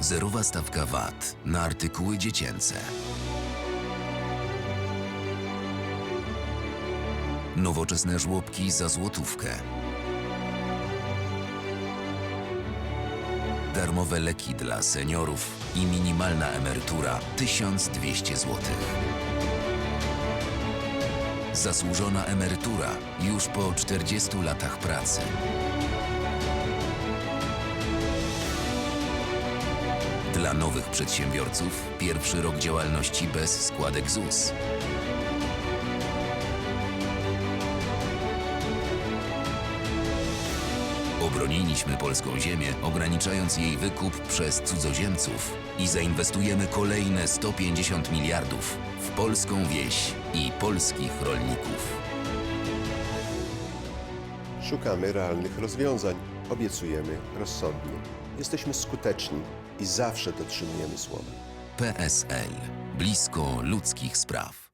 Zerowa stawka VAT na artykuły dziecięce. Nowoczesne żłobki za złotówkę. Darmowe leki dla seniorów i minimalna emerytura 1200 zł. Zasłużona emerytura już po 40 latach pracy. Dla nowych przedsiębiorców pierwszy rok działalności bez składek ZUS. Obroniliśmy polską ziemię, ograniczając jej wykup przez cudzoziemców i zainwestujemy kolejne 150 miliardów w polską wieś i polskich rolników. Szukamy realnych rozwiązań, obiecujemy rozsądnie. Jesteśmy skuteczni i zawsze dotrzymujemy słowa. PSL. Blisko ludzkich spraw.